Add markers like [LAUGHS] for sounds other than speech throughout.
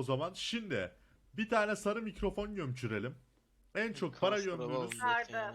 o zaman. Şimdi bir tane sarı mikrofon gömçürelim. En çok para gömdüğünüz Nerede?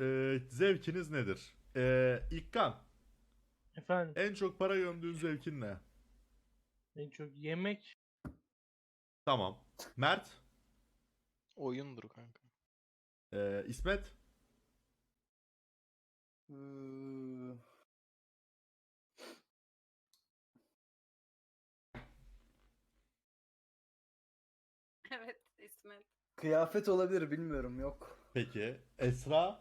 e, zevkiniz nedir? E, İkkan, Efendim en çok para gömdüğün zevkin ne? en çok yemek Tamam. Mert, Oyundur kanka. e, İsmet, Ee, Kıyafet olabilir bilmiyorum yok. peki. Esra,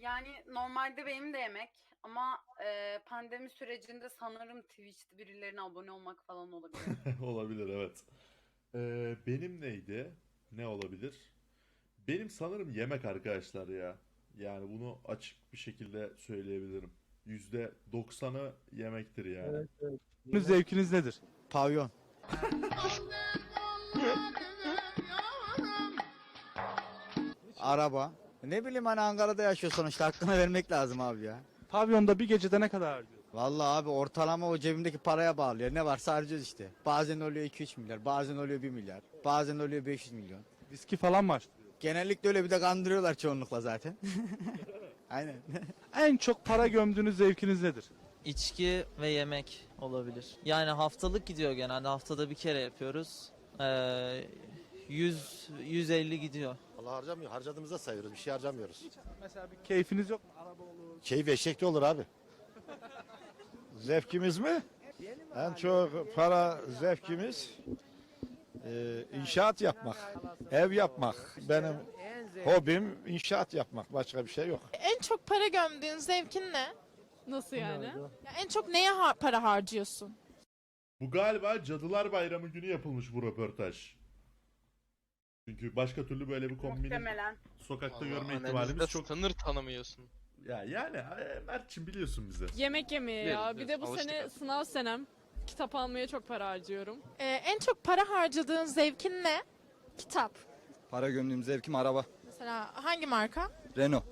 Yani normalde benim de yemek ama e, pandemi sürecinde sanırım Twitch'te birilerine abone olmak falan olabilir. [LAUGHS] olabilir evet. E, benim neydi? Ne olabilir? Benim sanırım yemek arkadaşlar ya. Yani bunu açık bir şekilde söyleyebilirim. %90'ı yemektir yani. Evet, evet. Sizin zevkiniz nedir? Pavyon. [LAUGHS] Araba. Ne bileyim hani Ankara'da yaşıyor sonuçta hakkını vermek lazım abi ya. Pavyonda bir gecede ne kadar harcıyorsun? Vallahi abi ortalama o cebimdeki paraya bağlıyor. Ne varsa harcıyoruz işte. Bazen oluyor 2-3 milyar, bazen oluyor 1 milyar, bazen oluyor 500 milyon. Viski falan mı açtırıyorsun? Genellikle öyle bir de kandırıyorlar çoğunlukla zaten. [LAUGHS] Aynen. En çok para gömdüğünüz zevkiniz nedir? İçki ve yemek olabilir. Yani haftalık gidiyor genelde. Haftada bir kere yapıyoruz. Ee, 100 150 gidiyor. Allah harcamıyor. Harcadığımızda sayıyoruz. Bir şey harcamıyoruz. Mesela bir keyfiniz yok mu? Araba olur. Keyif eşekli olur abi. Zevkimiz mi? En çok para zevkimiz e, inşaat yapmak, ev yapmak. Benim hobim inşaat yapmak. Başka bir şey yok. En çok para gömdüğün zevkin ne? Nasıl yani? Ya en çok neye har- para harcıyorsun? Bu galiba Cadılar Bayramı günü yapılmış bu röportaj. Çünkü başka türlü böyle bir kombini Muhtemelen. sokakta Vallahi görme ihtimalimiz çok... sınır tanımıyorsun. Ya yani e, Mert'cim biliyorsun bizi. Yemek yemeye ya. Bir de bu Alıştık sene artık. sınav senem. Kitap almaya çok para harcıyorum. Ee, en çok para harcadığın zevkin ne? Kitap. Para gömdüğüm zevkim araba. Mesela hangi marka? Renault.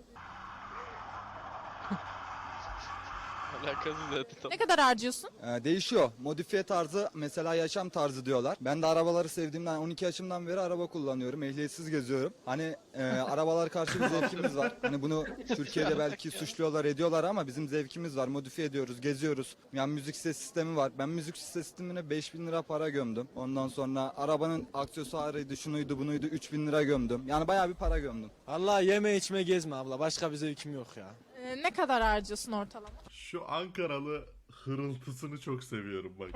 Alakasız zaten. Ne kadar harcıyorsun? Ee, değişiyor. Modifiye tarzı mesela yaşam tarzı diyorlar. Ben de arabaları sevdiğimden 12 yaşımdan beri araba kullanıyorum. Ehliyetsiz geziyorum. Hani e, [LAUGHS] arabalar karşı bir zevkimiz var. Hani bunu [LAUGHS] Türkiye'de belki suçluyorlar ediyorlar ama bizim zevkimiz var. Modifiye ediyoruz, geziyoruz. Yani müzik ses sistemi var. Ben müzik ses sistemine 5000 lira para gömdüm. Ondan sonra arabanın aksesuarıydı, şunuydu, bunuydu 3000 lira gömdüm. Yani bayağı bir para gömdüm. Allah yeme içme gezme abla. Başka bir zevkim yok ya. Ee, ne kadar harcıyorsun ortalama? Şu Ankaralı hırıltısını çok seviyorum bak.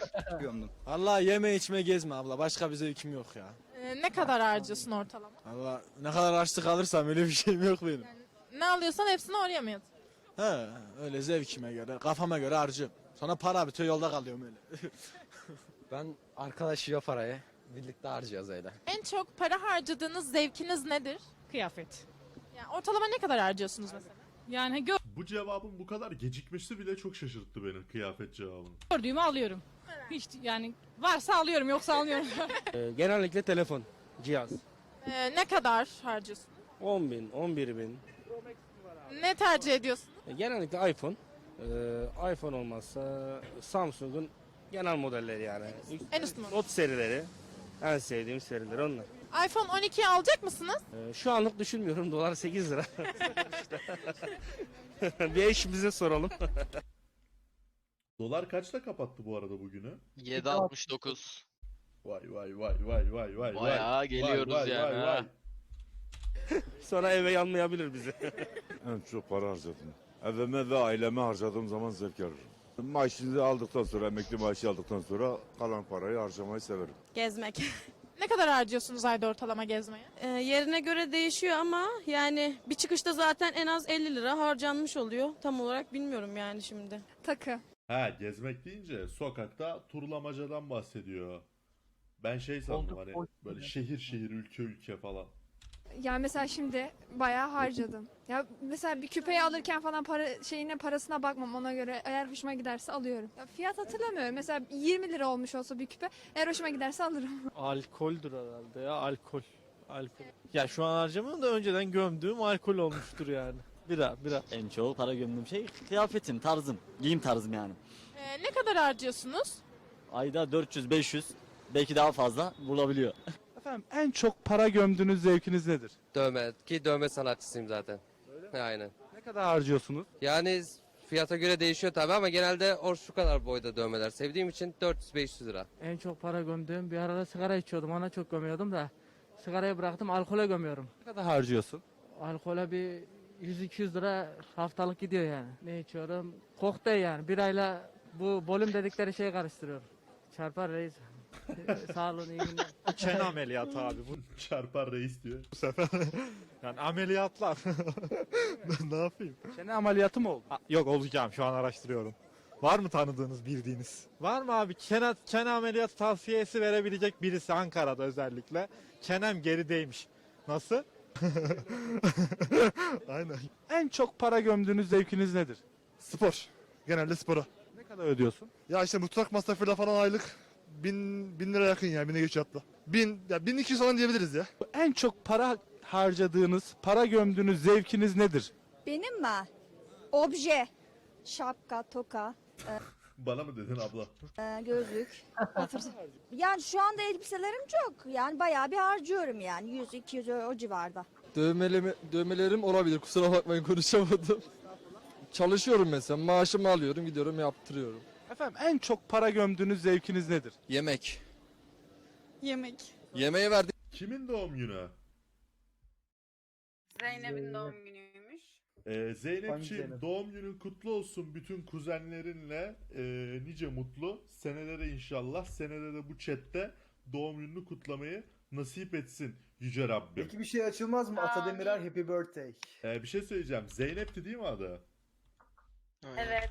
[LAUGHS] gömdüm. Allah yeme içme gezme abla. Başka bir zevkim yok ya. Ee, ne kadar harcıyorsun ortalama? Allah ne kadar açlık alırsam öyle bir şeyim yok benim. Ne alıyorsan hepsini oraya mı yatırıyorsun? He öyle zevkime göre, kafama göre harcıyorum. Sonra para bitiyor yolda kalıyorum öyle. [LAUGHS] Ben arkadaş yiyor parayı. Birlikte harcıyoruz öyle. En çok para harcadığınız zevkiniz nedir? Kıyafet. Yani ortalama ne kadar harcıyorsunuz mesela? Yani Bu cevabın bu kadar gecikmesi bile çok şaşırttı beni kıyafet cevabını. gördüğümü alıyorum. Hiç yani varsa alıyorum yoksa almıyorum. [LAUGHS] [LAUGHS] genellikle telefon, cihaz. Ee, ne kadar harcıyorsun? 10 bin, 11 bin. Ne tercih ediyorsun? Genellikle iPhone. Ee, iPhone olmazsa Samsung'un genel modelleri yani. En üst model. Not serileri. En sevdiğim seriler onlar. iPhone 12'yi alacak mısınız? Ee, şu anlık düşünmüyorum. Dolar 8 lira. [LAUGHS] bir eşimize soralım. [LAUGHS] Dolar kaçta kapattı bu arada bugünü? 7.69. Vay vay vay vay vay vay. Bayağı vay, geliyoruz vay, yani, Vay, ha. vay. [LAUGHS] Sonra eve yanmayabilir bizi. En çok para harcadım. Evime ve aileme harcadığım zaman zevk alırım. Maaşını aldıktan sonra, emekli maaşı aldıktan sonra kalan parayı harcamayı severim. Gezmek. [LAUGHS] Ne kadar harcıyorsunuz ayda ortalama gezmeye? Ee, yerine göre değişiyor ama yani bir çıkışta zaten en az 50 lira harcanmış oluyor. Tam olarak bilmiyorum yani şimdi. Takı. Ha gezmek deyince sokakta turlamacadan bahsediyor. Ben şey sandım Olduk, hani boş böyle şehir şehir ülke ülke falan. Yani mesela şimdi bayağı harcadım. Ya mesela bir küpeyi alırken falan para şeyine parasına bakmam ona göre. Eğer hoşuma giderse alıyorum. Ya fiyat hatırlamıyorum. Mesela 20 lira olmuş olsa bir küpe. Eğer hoşuma giderse alırım. [LAUGHS] Alkoldür herhalde ya alkol. Alkol. Ya şu an harcamıyorum da önceden gömdüğüm alkol olmuştur yani. Bira, bira. En çok para gömdüğüm şey kıyafetim, tarzım, giyim tarzım yani. Ee, ne kadar harcıyorsunuz? Ayda 400, 500, belki daha fazla bulabiliyor. [LAUGHS] Efendim en çok para gömdüğünüz zevkiniz nedir? Dövme ki dövme sanatçısıyım zaten. Aynen. Ne kadar harcıyorsunuz? Yani fiyata göre değişiyor tabii ama genelde or şu kadar boyda dövmeler. Sevdiğim için 400-500 lira. En çok para gömdüğüm bir arada sigara içiyordum. Ona çok gömüyordum da sigarayı bıraktım alkole gömüyorum. Ne kadar harcıyorsun? Alkole bir 100-200 lira haftalık gidiyor yani. Ne içiyorum? Kokteyl yani. Bir ayla bu volüm dedikleri şeyi karıştırıyorum. Çarpar reis. Sağ olun iyi günler. Çene ameliyatı abi bu, Çarpar reis diyor. bu sefer. yani ameliyatlar. ne yapayım? Çene ameliyatı mı oldu? Yok olacağım şu an araştırıyorum. Var mı tanıdığınız bildiğiniz? Var mı abi çene, çene ameliyatı tavsiyesi verebilecek birisi Ankara'da özellikle? Çenem gerideymiş. Nasıl? [LAUGHS] Aynen. En çok para gömdüğünüz zevkiniz nedir? Spor. Genelde spora. Ne kadar ödüyorsun? Ya işte mutfak masrafıyla falan aylık bin, bin lira yakın ya bine geç hatta. Bin, ya bin iki yüz falan diyebiliriz ya. En çok para harcadığınız, para gömdüğünüz zevkiniz nedir? Benim mi? Obje. Şapka, toka, [LAUGHS] Bana mı dedin abla? gözlük. yani şu anda elbiselerim çok. Yani bayağı bir harcıyorum yani. 100-200 o civarda. Dövmelerimi, dövmelerim olabilir kusura bakmayın konuşamadım. Çalışıyorum mesela maaşımı alıyorum gidiyorum yaptırıyorum. Efendim en çok para gömdüğünüz zevkiniz nedir? Yemek. Yemek. Yemeğe verdiğim Kimin doğum günü? Zeynep'in doğum günüymüş. Ee, Zeynepciğim Zeynep? doğum günün kutlu olsun bütün kuzenlerinle e, nice mutlu senelere inşallah senelere bu chatte doğum gününü kutlamayı nasip etsin yüce Rabbim. Peki bir şey açılmaz mı? Ata. Demirer Happy Birthday. Ee, bir şey söyleyeceğim Zeynep'ti değil mi adı? Evet.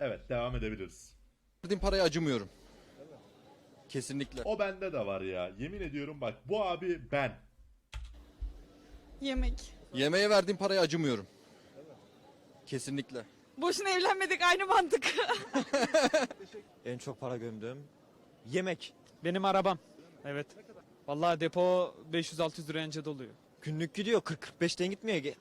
Evet devam edebiliriz. paraya acımıyorum. Kesinlikle. O bende de var ya yemin ediyorum bak bu abi ben. Yemek. Yemeğe verdiğim paraya acımıyorum. Kesinlikle. Boşuna evlenmedik aynı mantık. [LAUGHS] En çok para gömdüğüm yemek. Benim arabam. Evet. Vallahi depo 500-600 lira önce doluyor. Günlük gidiyor 40-45'ten gitmiyor ki.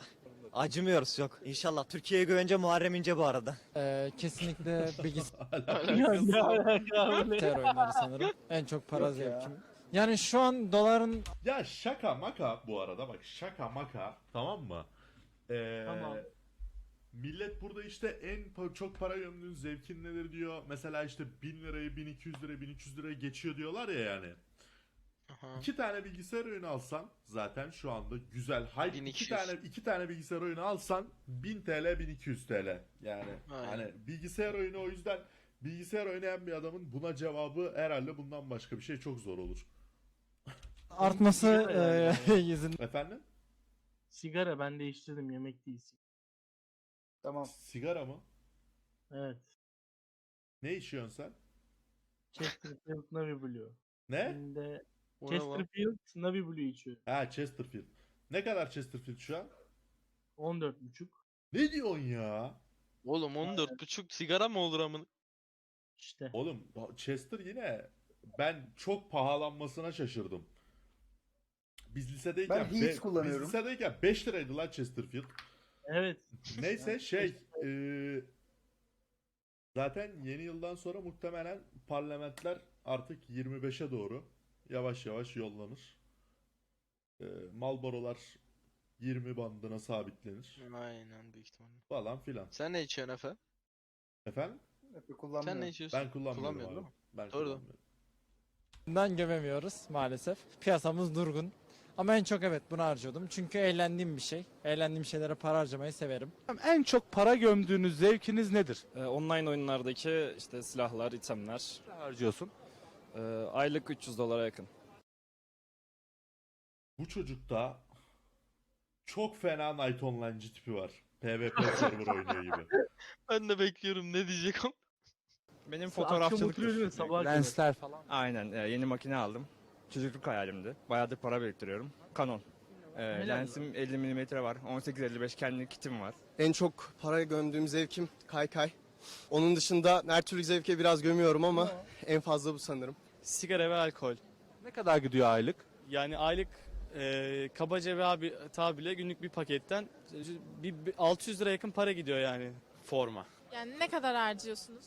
Acımıyoruz yok. İnşallah Türkiye'ye güvence Muharrem İnce bu arada. Ee, kesinlikle bilgisayar [LAUGHS] [LAUGHS] oyunları sanırım. En çok para zevkim. Yani şu an doların Ya şaka maka bu arada bak şaka maka tamam mı? Ee, Tamam. Millet burada işte en pa- çok para gömdüğün zevkin nedir diyor. Mesela işte 1000 lirayı 1200 liraya 1300 liraya geçiyor diyorlar ya yani. Aha. İki tane bilgisayar oyunu alsan zaten şu anda güzel. İki 1200. tane iki tane bilgisayar oyunu alsan 1000 TL 1200 TL. Yani Aynen. hani bilgisayar oyunu o yüzden bilgisayar oynayan bir adamın buna cevabı herhalde bundan başka bir şey çok zor olur. artması [LAUGHS] yüzünden Efendim? sigara ben değiştirdim yemek değil. Tamam. Sigara mı? Evet. Ne içiyorsun sen? Navy Blue. Ne? Lan? Chesterfield Navy Blue içiyor. Ha Chesterfield. Ne kadar Chesterfield şu an? 14,5. Ne diyorsun ya? Oğlum 14.5 sigara mı olur amına? İşte. Oğlum Chester yine ben çok pahalanmasına şaşırdım. Biz lisedeyken Ben Heat kullanıyorum. Biz lisedeyken 5 liraydı lan Chesterfield. Evet. Neyse şey eee, zaten yeni yıldan sonra muhtemelen parlamentler artık 25'e doğru yavaş yavaş yollanır. Eee Malboro'lar 20 bandına sabitlenir Aynen büyük ihtimalle. falan filan. Sen ne içiyorsun Efe? Efendim? Happy Sen kullanmıyorum. ne içiyorsun? Ben kullanmıyorum Kullanmıyorsun abi. değil mi? Ben Doğru. kullanmıyorum. gömemiyoruz maalesef. Piyasamız durgun. Ama en çok evet bunu harcıyordum. Çünkü eğlendiğim bir şey. Eğlendiğim şeylere para harcamayı severim. En çok para gömdüğünüz zevkiniz nedir? online oyunlardaki işte silahlar, itemler. Ne harcıyorsun? aylık 300 dolara yakın. Bu çocukta çok fena Night Online'cı tipi var. PvP server oynuyor gibi. [LAUGHS] Ben de bekliyorum ne diyecek o. Benim fotoğrafçılık Lensler falan. Aynen e, yeni makine aldım. Çocukluk hayalimdi. Bayağıdır para biriktiriyorum. Canon. E, lensim 50 mm var. 18-55 kendi kitim var. En çok para gömdüğüm zevkim kaykay. Onun dışında her türlü zevke biraz gömüyorum ama en fazla bu sanırım. Sigara ve alkol. Ne kadar gidiyor aylık? Yani aylık e, kabaca ve abi tabirle günlük bir paketten bir, bir 600 lira yakın para gidiyor yani. Forma. Yani ne kadar harcıyorsunuz?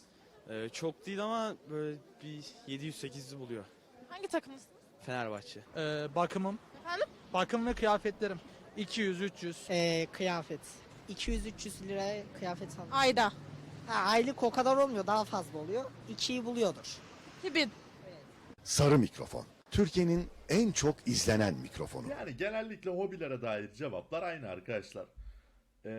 E, çok değil ama böyle bir 700-800 buluyor. Hangi takımlısınız? Fenerbahçe. bakımım. Efendim? Bakım ve kıyafetlerim. 200-300. Ee, kıyafet. 200-300 liraya kıyafet aldım. Ayda. Ha, aylık o kadar olmuyor daha fazla oluyor. 2'yi buluyordur. 2000. Sarı mikrofon. Türkiye'nin en çok izlenen mikrofonu. Yani genellikle hobilere dair cevaplar aynı arkadaşlar.